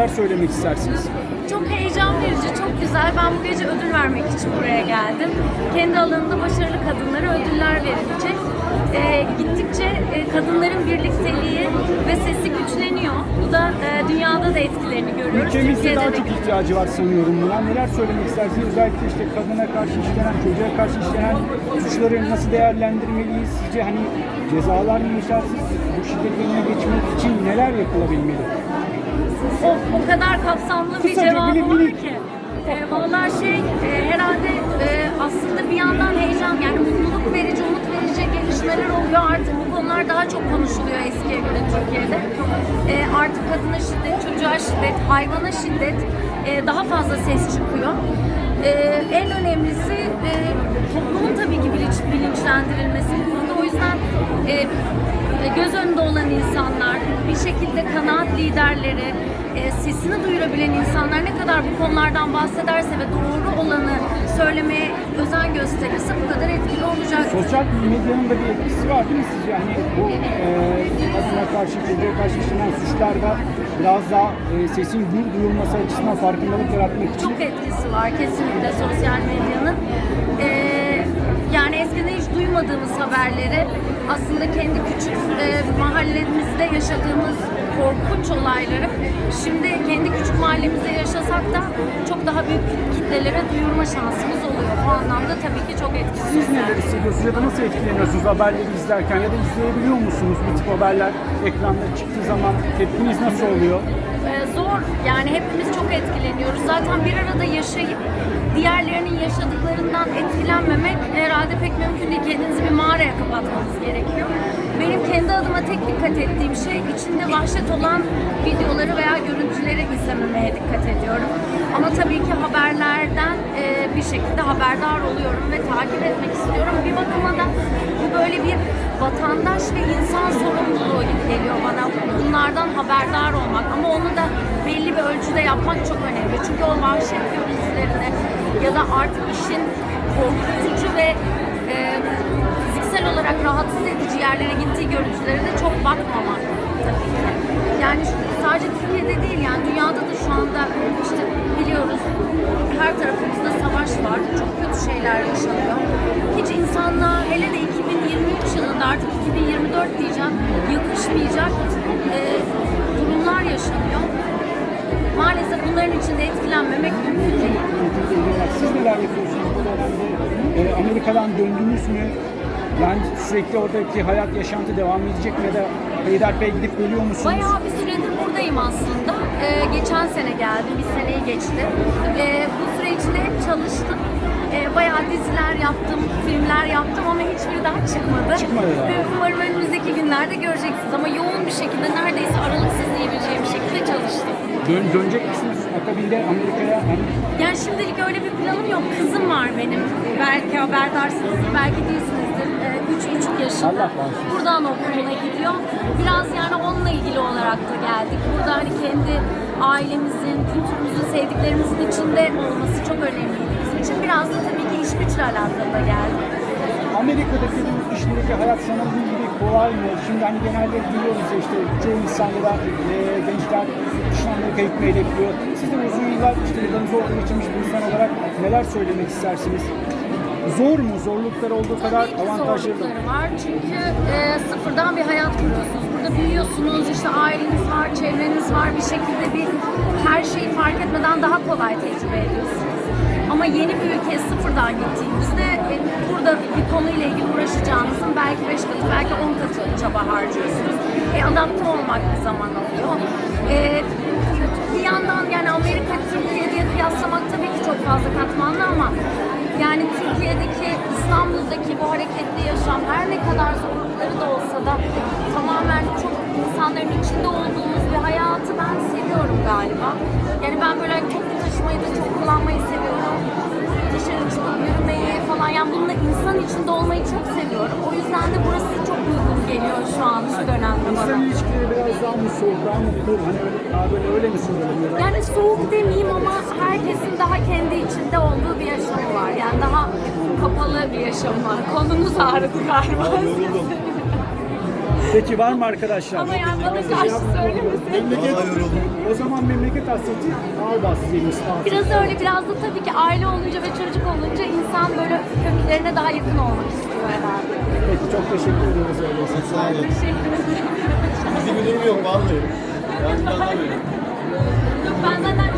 Neler söylemek istersiniz? Çok heyecan verici, çok güzel. Ben bu gece ödül vermek için buraya geldim. Kendi alanında başarılı kadınlara ödüller verilecek. Ee, gittikçe e, kadınların birlikteliği ve sesi güçleniyor. Bu da e, dünyada da etkilerini görüyoruz. Ülkemizde daha çok ihtiyacı var sanıyorum buna. Neler söylemek istersiniz? Özellikle işte kadına karşı işlenen, çocuğa karşı işlenen suçları nasıl değerlendirmeliyiz? Sizce hani cezalar mı yaşarsınız? Bu şiddet önüne geçmek için neler yapılabilmeli? Of o kadar kapsamlı bir cevabı var ki. E, Valla şey e, herhalde e, aslında bir yandan heyecan yani mutluluk verici, umut verici gelişmeler oluyor. Artık bu konular daha çok konuşuluyor eskiye göre Türkiye'de. E, artık kadına şiddet, çocuğa şiddet, hayvana şiddet e, daha fazla ses çıkıyor. E, en önemlisi e, toplumun tabii ki bilinç, bilinçlendirilmesi bu konuda. O yüzden e, göz önünde olan insanlar, şekilde kanaat liderleri, e, sesini duyurabilen insanlar ne kadar bu konulardan bahsederse ve doğru olanı söylemeye özen gösterirse bu kadar etkili olacak. Sosyal medyanın da bir etkisi var değil mi sizce? Hani bu e, kadına karşı, çocuğa karşı işlenen suçlarda biraz daha e, sesin gür duyulması açısından farkındalık yaratmak için Çok etkisi var kesinlikle sosyal medyanın. E, yani eskiden hiç duymadığımız haberleri aslında kendi küçük e, mahallemizde yaşadığımız korkunç olayları şimdi kendi küçük mahallemizde yaşasak da çok daha büyük kitlelere duyurma şansımız oluyor. Bu anlamda tabii ki çok etkili. Siz neler hissediyorsunuz ya da nasıl etkileniyorsunuz haberleri izlerken ya da izleyebiliyor musunuz bu tip haberler ekranda çıktığı zaman tepkiniz nasıl oluyor? Zor yani hepimiz çok etkileniyoruz. Zaten bir arada yaşayıp diğerlerinin yaşadıklarından etkilenmemek herhalde pek mümkün değil. Kendinizi bir mağaraya kapatmanız gerekiyor. Kendi adıma tek dikkat ettiğim şey içinde vahşet olan videoları veya görüntüleri izlememeye dikkat ediyorum. Ama tabii ki haberlerden e, bir şekilde haberdar oluyorum ve takip etmek istiyorum. Bir bakıma da bu böyle bir vatandaş ve insan sorumluluğu gibi geliyor bana. Bunlardan haberdar olmak ama onu da belli bir ölçüde yapmak çok önemli. Çünkü o vahşet görüntülerine ya da artık işin korkutucu ve e, fiziksel olarak rahatsız edici yerlere gittiği görüntülere de çok bakmamak tabii ki. Yani sadece Türkiye'de değil yani dünyada da şu anda işte biliyoruz her tarafımızda savaş var. Çok kötü şeyler yaşanıyor. Hiç insanlığa hele de 2023 yılında artık 2024 diyeceğim yakışmayacak e, durumlar yaşanıyor. Maalesef bunların içinde etkilenmemek mümkün değil. Siz neler yapıyorsunuz bu dönemde? E, Amerika'dan döndünüz mü? Yani sürekli oradaki hayat yaşantı devam edecek mi ya da Beylerbeyi gidip geliyor musunuz? Bayağı bir süredir buradayım aslında. Ee, geçen sene geldim, bir seneyi geçti. Ee, bu süre içinde hep çalıştım. Ee, bayağı diziler yaptım, filmler yaptım ama hiçbiri daha çıkmadı. Çıkmadı daha. Ve umarım önümüzdeki günlerde göreceksiniz ama yoğun bir şekilde neredeyse aralıksız diyebileceğim şekilde çalıştım. Dön, dönecek misiniz? Akabinde Amerika'ya? Yani şimdilik öyle bir planım yok. Kızım var benim. Belki haberdarsınız, belki değilsiniz e, 3,5 yaşında. Buradan okuluna gidiyor. Biraz yani onunla ilgili olarak da geldik. Burada hani kendi ailemizin, kültürümüzün, sevdiklerimizin içinde olması çok önemliydi bizim için. Biraz da tabii ki iş güçle alakalı da geldi. Amerika'daki dediğimiz işindeki hayat sanırım gibi kolay mı? Şimdi hani genelde biliyoruz işte çoğu insan ya da e, gençler dışına Amerika gitmeyi hedefliyor. Siz de uzun yıllar işte yıllarınızı orada geçirmiş bir insan olarak neler söylemek istersiniz? Zor mu? Zorluklar olduğu kadar Tabii ki da. zorlukları var çünkü e, sıfırdan bir hayat kuruyorsunuz. Burada büyüyorsunuz, işte aileniz var, çevreniz var. Bir şekilde bir her şeyi fark etmeden daha kolay tecrübe ediyorsunuz. Ama yeni bir ülkeye sıfırdan gittiğimizde e, burada bir konuyla ilgili uğraşacağınızın belki 5 katı, belki 10 katı çaba harcıyorsunuz. E, adapte olmak bir zaman alıyor. E, bir yandan yani Amerika Türkiye galiba. Yani ben böyle toplu taşımayı da çok kullanmayı seviyorum. Dışarı çıkıp yürümeyi falan yani bununla insan içinde olmayı çok seviyorum. O yüzden de burası çok uygun geliyor şu an şu dönemde bana. İnsan ilişkileri biraz daha mı soğuk, daha mı cool? Hani daha böyle öyle mi da? Yani soğuk demeyeyim ama herkesin daha kendi içinde olduğu bir yaşamı var. Yani daha kapalı bir yaşamı var. Konunuz ağrıdı galiba. Peki var mı arkadaşlar? Ama yani bana karşı söylemesin. Memleket, o zaman memleket hasreti ağır bastı. Biraz öyle, biraz da tabii ki aile olunca ve çocuk olunca insan böyle köklerine daha yakın olmak istiyor herhalde. Peki çok teşekkür ediyoruz öyleyse. Sağ olun. Teşekkür ederim. Bizi bir durum yok vallahi. Yani ben. Yok ben zaten